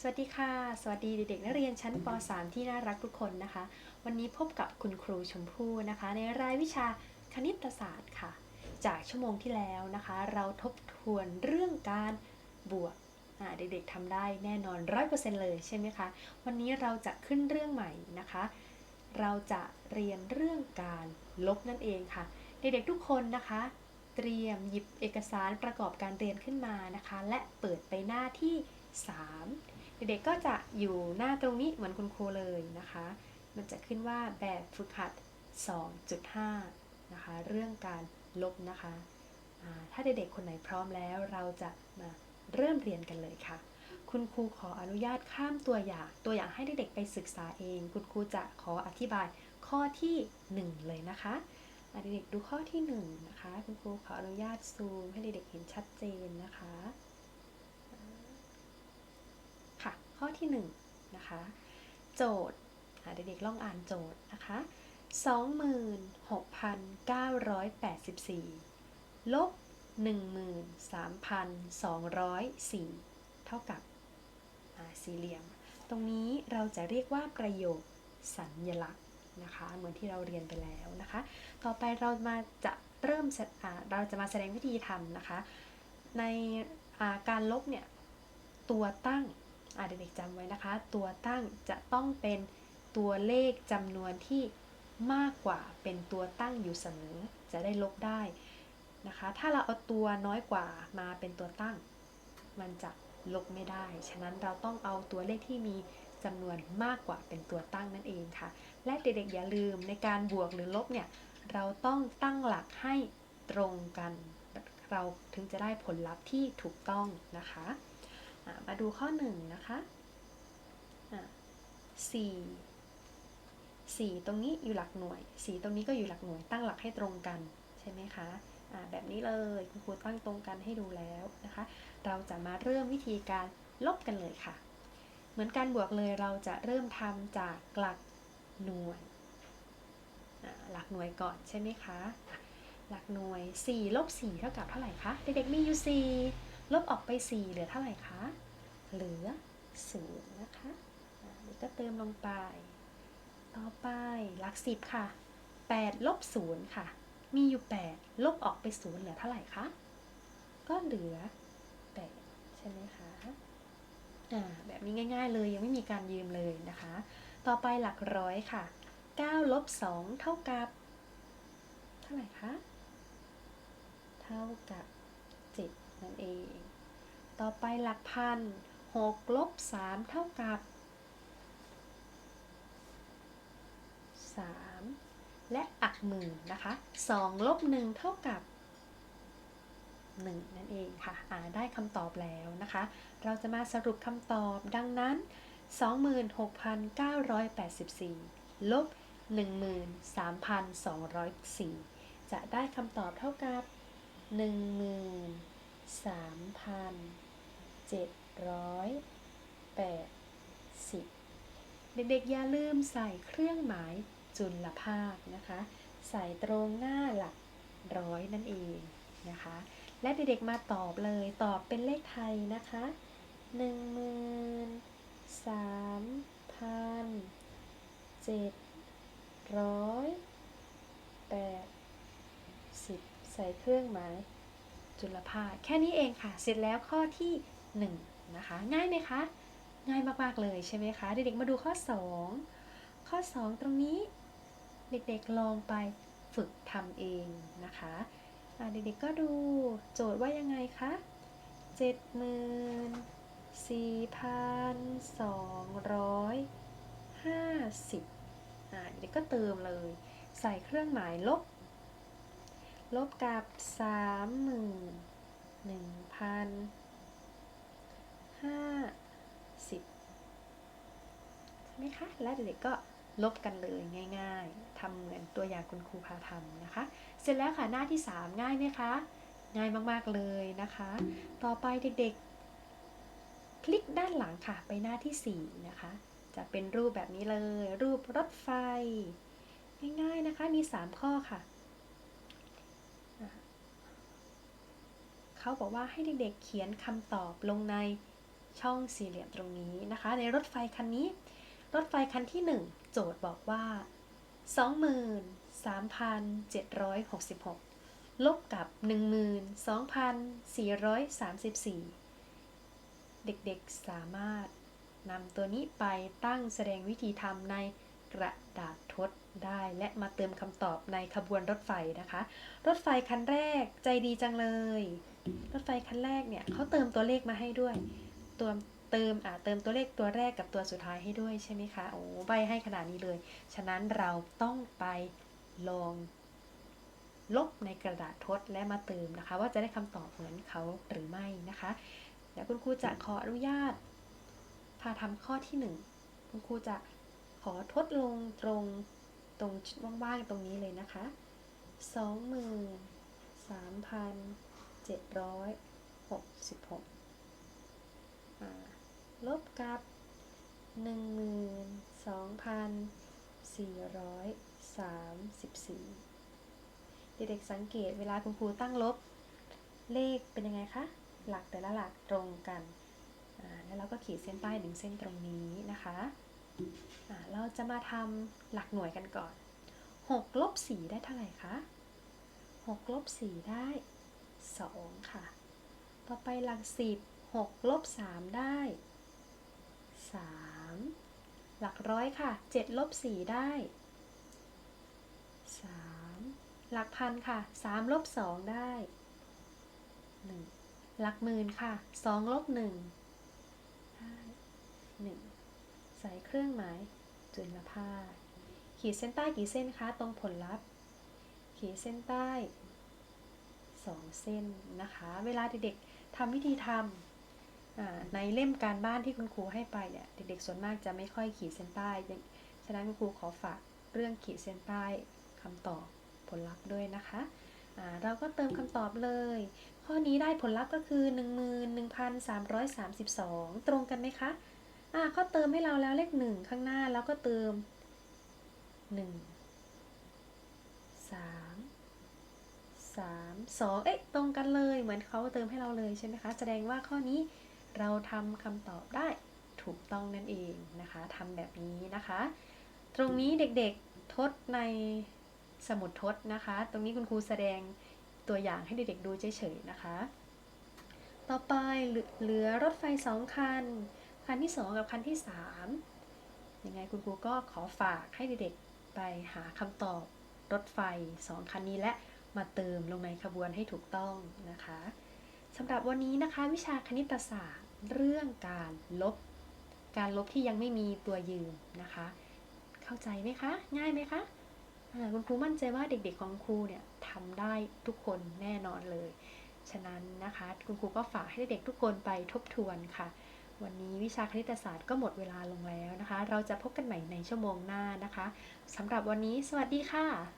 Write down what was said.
สวัสดีค่ะ สวัสดีเด็กๆนักเรียนชั้นป .3 ที่น่ารักทุกคนนะคะ วันนี้พบกับคุณครูชมพู่นะคะ ในรายวิชาคณิตศาสตร์ค่ะ จากชั่วโมงที่แล้วนะคะ เราทบทวนเรื่องการบวกเด็กๆทำได้แน่นอน100%เลยใช่ไหมคะ วันนี้เราจะขึ้นเรื่องใหม่นะคะ เราจะเรียนเรื่องการลบนั่นเองค่ะ เด็กๆทุกคนนะคะ เตรียมหยิบเอกสารประกอบการเรียนขึ้นมานะคะ และเปิดไปหน้าที่ 3 เด็กๆก็จะอยู่หน้าตรงนี้เหมือนคุณครูเลยนะคะ มันจะขึ้นว่าแบบฝึกหัด 2.5 นะคะ เรื่องการลบนะคะถ้าเด็กๆคนไหนพร้อมแล้ว เราจะมาเริ่มเรียนกันเลยค่ะ คุณครูขออนุญาตข้ามตัวอย่าง ตัวอย่างให้เด็กๆไปศึกษาเอง คุณครูจะขออธิบายข้อที่ 1 เลยนะคะอะเด็กๆดูข้อที่1นะคะ คุณครูขออนุญาตซูมให้เด็กๆเห็นชัดเจนนะคะ ค่ะ ข้อที่1นงนะคะ โจทย์เด็กๆลองอ่านโจทย์นะคะ 26,984 ลบ 13,204 เท่ากับอ่าสี่เหลี่ยม ตรงนี้เราจะเรียกว่าประโยคสัญญลักษณ์นะคะ เหมือนที่เราเรียนไปแล้วนะคะ ต่อไปเรามาจะเริ่มเราจะมาแสดงวิธีทำนะคะ ในการลบเนี่ย ตัวตั้ง เด็กๆจำไว้นะคะ ตัวตั้งจะต้องเป็นตัวเลขจำนวนที่มากกว่าเป็นตัวตั้งอยู่เสมอ จะได้ลบได้นะคะ ถ้าเราเอาตัวน้อยกว่ามาเป็นตัวตั้ง มันจะลบไม่ได้ ฉะนั้นเราต้องเอาตัวเลขที่มีจำนวนมากกว่าเป็นตัวตั้งนั่นเองค่ะ และเด็กๆอย่าลืมในการบวกหรือลบเนี่ยเราต้องตั้งหลักให้ตรงกัน เราถึงจะได้ผลลัพธ์ที่ถูกต้องนะคะอะ มาดูข้อหนึ่งนะคะะสี่สี่ตรงนี้อยู่หลักหน่วยสี่ตรงนี้ก็อยู่หลักหน่วยตั้งหลักให้ตรงกันใช่ไหมคะแบบนี้เลยคุณครูตั้งตรงกันให้ดูแล้วนะคะ เราจะมาเริ่มวิธีการลบกันเลยค่ะ เหมือนการบวกเลยเราจะเริ่มทำจากหลักหน่วยหลักหน่วยก่อนใช่ไหมคะอะหลักหน่วย4ลบ4เท่ากับเท่าไหร่คะ เด็กๆมีอยู่4ลบออกไป 4 เหลือเท่าไหร่คะ เหลือ0นย์นะคะเดี๋ยวก็เติมลงไป ต่อไปหลัก10ค่ะ 8 ลบ0ค่ะ มีอยู่ 8 ลบออกไป0เหลือเท่าไหร่คะ ก็เหลือ 8 ใช่ไหมคะอ่าแบบนี้ง่ายๆเลยยังไม่มีการยืมเลยนะคะ ต่อไปหลักร้อยค่ะ 9 ลบ 2 เท่ากับ เท่าไหร่คะ เท่ากับ 7 นั่นเอง ต่อไปหลักพัน 6ลบ3เท่ากับ 3 และอักหมื่นนะคะ2ลบ1เท่ากับ 1 นั่นเองค่ะอ่าได้คำตอบแล้วนะคะ เราจะมาสรุปคำตอบดังนั้น 26,984 ลบ 13,204 จะได้คำตอบเท่ากับ 1 3 0 0 7 13,780เด็กๆอย่าลืมใส่เครื่องหมายจุลภาคนะคะ ใส่ตรงหน้าหลักร้อยนั่นเองนะคะ และเด็กๆมาตอบเลยตอบเป็นเลขไทยนะคะหนึ่งหมื่นสามพันเจ็ดร้อยแปดสิบใส่เครื่องหมายจุลภาคแค่นี้เองค่ะ เสร็จแล้วข้อที่หนึ่ง นะคะ ง่ายไหมคะ ง่ายมากๆเลยใช่ไหมคะ เด็กๆมาดูข้อ 2 ข้อ 2 ตรงนี้ เด็กๆลองไปฝึกทำเองนะคะเด็กๆก็ดูโจทย์ว่ายังไงคะเจ็ดหมื่นสี่พันสองร้อยห้าสิบเด็กก็เติมเลย ใส่เครื่องหมายลบ ลบกับสามหมื่นหนึ่งพัน ห้าสิบใช่ไหมคะ และเด็กๆก็ลบกันเลยง่าย ๆทำเหมือนตัวอย่างคุณครูพาทำนะคะ เสร็จแล้วค่ะหน้าที่ 3 ง่ายไหมคะ ง่ายมากๆเลยนะคะ ต่อไปเด็กๆ คลิกด้านหลังค่ะไปหน้าที่ 4 นะคะ จะเป็นรูปแบบนี้เลย รูปรถไฟ ง่ายๆนะคะมี 3 ข้อค่ะ เขาบอกว่าให้เด็กๆเขียนคำตอบลงใน ช่องสี่เหลี่ยมตรงนี้นะคะ ในรถไฟคันนี้ รถไฟคันที่ 1 โจทย์บอกว่า 23,766 ลบกับ 12,434 เด็กๆสามารถนำตัวนี้ไปตั้งแสดงวิธีทำในกระดาษทดได้และมาเติมคำตอบในขบวนรถไฟนะคะ รถไฟคันแรกใจดีจังเลย รถไฟคันแรกเนี่ยเขาเติมตัวเลขมาให้ด้วย ตัวเติมอ่าเติมตัวเลขตัวแรกกับตัวสุดท้ายให้ด้วยใช่ไหมคะ โอ้ใบให้ขนาดนี้เลย ฉะนั้นเราต้องไปลองลบในกระดาษทดและมาเติมนะคะ ว่าจะได้คำตอบเหมือนเขาหรือไม่นะคะ แล้วคุณครูจะขออนุญาต พาทำข้อที่ 1 คุณครูจะขอทดลงตรงตรงชุดว่างๆตรงนี้เลยนะคะ2 3 7 6 6 ลบกับหนึ่งหมื่นสองพันสี่ร้อยสามสิบสี่เด็กๆสังเกตเวลาคุณครูตั้งลบ เลขเป็นยังไงคะ หลักแต่ละหลักตรงกัน แล้วเราก็ขีดเส้นใต้หนึ่งเส้นตรงนี้นะคะอ่าเราจะมาทำหลักหน่วยกันก่อน 6 ลบ 4 ได้เท่าไหร่คะ 6 ลบ 4 ได้ 2 ค่ะ ต่อไปหลัก 10 6ลบ3 ได้ 3 หลักร้อยค่ะ 7 ลบ 4 ได้ 3 หลักพันค่ะ 3 ลบ 2 ได้ 1 หลักหมื่นค่ะ 2 ลบ 1 ได้ 1 ใส่เครื่องหมายจุลภาคขีดเส้นใต้กี่เส้นคะ ตรงผลลัพธ์ ขีดเส้นใต้ 2 เส้นนะคะ เวลาเด็กๆทำวิธีทำ ในเล่มการบ้านที่คุณครูให้ไปเนี่ยเด็กๆส่วนมากจะไม่ค่อยขีดเส้นใต้ฉะนั้นคุณครูขอฝากเรื่องขีดเส้นใต้คำตอบผลลัพธ์ด้วยนะคะเราก็เติมคำตอบเลย ข้อนี้ได้ผลลัพธ์ก็คือ 11,332 ตรงกันไหมคะอ่าก็เติมให้เราแล้วเลขหนึ่งข้างหน้าแล้วก็เติมหนึ่งสามสามสองเอ๊ะ ตรงกันเลย เหมือนเขาเติมให้เราเลยใช่ไหมคะ แสดงว่าข้อนี้ เราทำคำตอบได้ถูกต้องนั่นเองนะคะทำแบบนี้นะคะ ตรงนี้เด็กๆทดในสมุดทดนะคะ ตรงนี้คุณครูแสดงตัวอย่างให้เด็กๆดูเฉยๆนะคะ ต่อไปเหลือรถไฟสองคัน คันที่2กับคันที่3ยังไงคุณครูก็ขอฝากให้เด็กๆไปหาคำตอบรถไฟ2คันนี้และมาเติมลงในขบวนให้ถูกต้องนะคะสำหรับวันนี้นะคะวิชาคณิตศาสตร์ เรื่องการลบ การลบที่ยังไม่มีตัวยืนนะคะ เข้าใจไหมคะ ง่ายไหมคะคุณครูมั่นใจว่าเด็กๆของครูเนี่ยทำได้ทุกคนแน่นอนเลย ฉะนั้นนะคะ คุณครูก็ฝากให้เด็กๆทุกคนไปทบทวนค่ะ วันนี้วิชาคณิตศาสตร์ก็หมดเวลาลงแล้วนะคะ เราจะพบกันใหม่ในชั่วโมงหน้านะคะสำหรับวันนี้ สวัสดีค่ะ